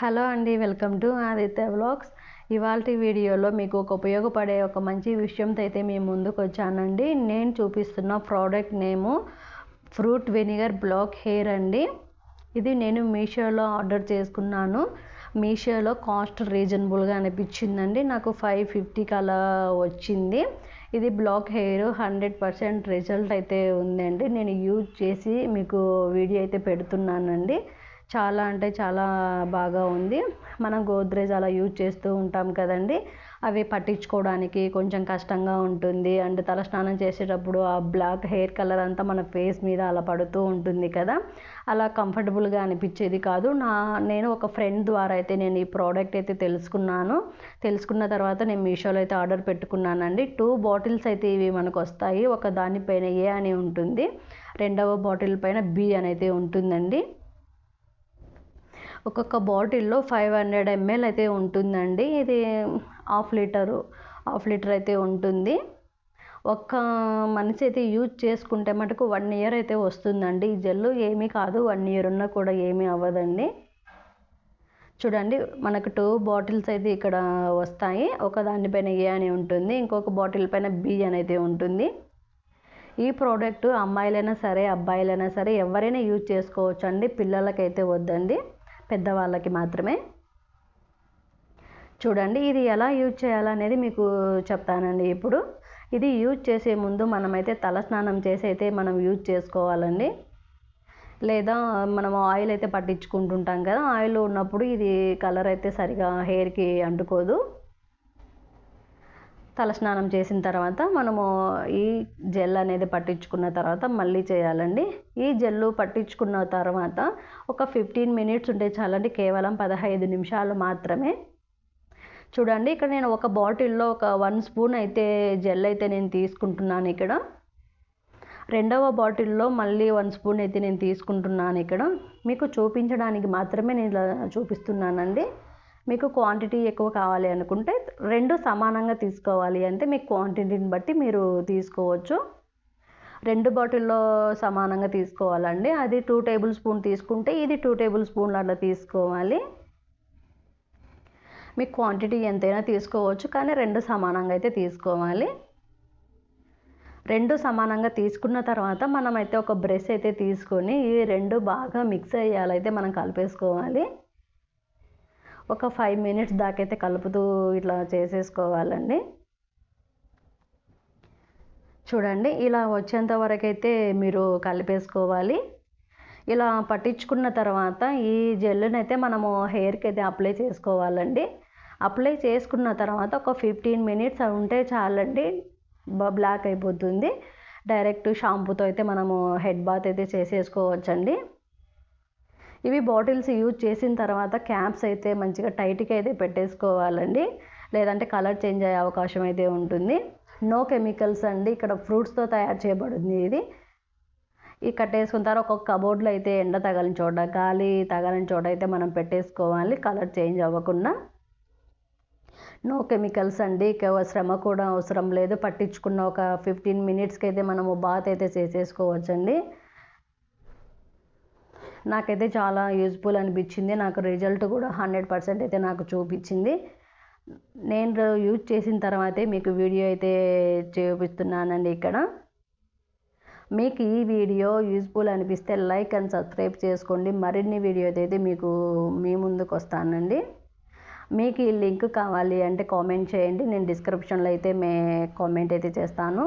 Hello అండి welcome to Aditya vlogs. ఇవాళ వీడియోలో మీకు ఒక ఉపయోగపడే ఒక మంచి విషయంతో అయితే మేము ముందుకు వచ్చానండి నేను చూపిస్తున్న product name fruit vinegar black hair అండి. ఇది నేను మీషోలో ఆర్డర్ చేసుకున్నాను. మీషోలో కాస్ట్ రీజనబుల్గా అనిపించిందండి. నాకు ఫైవ్ ఫిఫ్టీకి అలా వచ్చింది. ఇది black hair hundred percent result అయితే ఉందండి. నేను యూజ్ చేసి మీకు వీడియో అయితే పెడుతున్నానండి. చాలా అంటే చాలా బాగా ఉంది. మనం గోద్రేజ్ అలా యూజ్ చేస్తూ ఉంటాం కదండి. అవి పట్టించుకోవడానికి కొంచెం కష్టంగా ఉంటుంది. అండ్ తలస్నానం చేసేటప్పుడు ఆ బ్లాక్ హెయిర్ కలర్ అంతా మన ఫేస్ మీద అలా పడుతూ ఉంటుంది కదా. అలా కంఫర్టబుల్గా అనిపించేది కాదు. నా నేను ఒక ఫ్రెండ్ ద్వారా అయితే నేను ఈ ప్రోడక్ట్ అయితే తెలుసుకున్నాను. తెలుసుకున్న తర్వాత నేను మీషోలో అయితే ఆర్డర్ పెట్టుకున్నానండి. టూ బాటిల్స్ అయితే ఇవి మనకు వస్తాయి. ఒక దానిపైన ఏ అని ఉంటుంది. రెండవ బాటిల్ పైన బి అని అయితే ఉంటుందండి. ఒక్కొక్క బాటిల్లో ఫైవ్ హండ్రెడ్ ఎంఎల్ అయితే ఉంటుందండి. ఇది హాఫ్ లీటరు హాఫ్ లీటర్ అయితే ఉంటుంది. ఒక్క మనిషి అయితే యూజ్ చేసుకుంటే మటుకు వన్ ఇయర్ అయితే వస్తుందండి. ఈ జెల్లు ఏమీ కాదు వన్ ఇయర్ ఉన్నా కూడా ఏమీ అవ్వదండి. చూడండి మనకు టూ బాటిల్స్ అయితే ఇక్కడ వస్తాయి. ఒక దానిపైన ఏ అని ఉంటుంది ఇంకొక బాటిల్ పైన బి అని అయితే ఉంటుంది. ఈ ప్రోడక్ట్ అమ్మాయిలైనా సరే అబ్బాయిలైనా సరే ఎవరైనా యూజ్ చేసుకోవచ్చు అండి పిల్లలకైతే వద్దండి. పెద్దవాళ్ళకి మాత్రమే. చూడండి ఇది ఎలా యూజ్ చేయాలనేది మీకు చెప్తానండి. ఇప్పుడు ఇది యూజ్ చేసే ముందు మనమైతే తలస్నానం చేసి అయితే మనం యూజ్ చేసుకోవాలండి. లేదా మనం ఆయిల్ అయితే పట్టించుకుంటుంటాం కదా ఆయిల్ ఉన్నప్పుడు ఇది కలర్ అయితే సరిగా హెయిర్కి అంటుకోదు. తలస్నానం చేసిన తర్వాత మనము ఈ జెల్ అనేది పట్టించుకున్న తర్వాత మళ్ళీ చేయాలండి. ఈ జెల్లు పట్టించుకున్న తర్వాత ఒక ఫిఫ్టీన్ మినిట్స్ ఉంటే చాలండి కేవలం పదహైదు నిమిషాలు మాత్రమే. చూడండి ఇక్కడ నేను ఒక బాటిల్లో ఒక వన్ స్పూన్ అయితే జెల్ అయితే నేను తీసుకుంటున్నాను ఇక్కడ. రెండవ బాటిల్లో మళ్ళీ వన్ స్పూన్ అయితే నేను తీసుకుంటున్నాను ఇక్కడ. మీకు చూపించడానికి మాత్రమే నేను ఇలా చూపిస్తున్నానండి. మీకు క్వాంటిటీ ఎక్కువ కావాలి అనుకుంటే రెండు సమానంగా తీసుకోవాలి అంటే మీకు క్వాంటిటీని బట్టి మీరు తీసుకోవచ్చు. రెండు బాటిల్లో సమానంగా తీసుకోవాలండి. అది టూ టేబుల్ స్పూన్ తీసుకుంటే ఇది టూ టేబుల్ స్పూన్లు అట్లా తీసుకోవాలి. మీకు క్వాంటిటీ ఎంతైనా తీసుకోవచ్చు కానీ రెండు సమానంగా అయితే తీసుకోవాలి. రెండు సమానంగా తీసుకున్న తర్వాత మనమైతే ఒక బ్రష్ అయితే తీసుకొని ఈ రెండు బాగా మిక్స్ అయ్యాలైతే మనం కలిపేసుకోవాలి. ఒక ఫైవ్ మినిట్స్ దాకైతే కలుపుతూ ఇట్లా చేసేసుకోవాలండి. చూడండి ఇలా వచ్చేంత వరకైతే మీరు కలిపేసుకోవాలి. ఇలా పట్టించుకున్న తర్వాత ఈ జెల్లునైతే మనము హెయిర్కి అయితే అప్లై చేసుకోవాలండి. అప్లై చేసుకున్న తర్వాత ఒక ఫిఫ్టీన్ మినిట్స్ ఉంటే చాలండి బ్లాక్ అయిపోతుంది. డైరెక్ట్ షాంపూతో అయితే మనము హెడ్ బాత్ అయితే చేసేసుకోవచ్చండి. ఇవి బాటిల్స్ యూజ్ చేసిన తర్వాత క్యాప్స్ అయితే మంచిగా టైట్గా అయితే పెట్టేసుకోవాలండి. లేదంటే కలర్ చేంజ్ అయ్యే అవకాశం అయితే ఉంటుంది. నో కెమికల్స్ అండి. ఇక్కడ ఫ్రూట్స్తో తయారు చేయబడింది ఇది. ఈ కట్టేసుకున్న తర్వాత ఒక్కొక్క కబోర్డ్లో అయితే ఎండ తగలని చోట గాలి తగలని చోట అయితే మనం పెట్టేసుకోవాలి. కలర్ చేంజ్ అవ్వకుండా. నో కెమికల్స్ అండి. శ్రమ కూడా అవసరం లేదు. పట్టించుకున్న ఒక ఫిఫ్టీన్ మినిట్స్కి అయితే మనము బాత్ అయితే చేసేసుకోవచ్చండి. నాకైతే చాలా యూజ్ఫుల్ అనిపించింది. నాకు రిజల్ట్ కూడా హండ్రెడ్ పర్సెంట్ అయితే నాకు చూపించింది. నేను యూజ్ చేసిన తర్వాతే మీకు వీడియో అయితే చూపిస్తున్నానండి ఇక్కడ. మీకు ఈ వీడియో యూజ్ఫుల్ అనిపిస్తే లైక్ అండ్ సబ్స్క్రైబ్ చేసుకోండి. మరిన్ని వీడియో అయితే మీకు మీ ముందుకు వస్తానండి. మీకు ఈ లింక్ కావాలి అంటే కామెంట్ చేయండి. నేను డిస్క్రిప్షన్లో అయితే మే కామెంట్ అయితే చేస్తాను.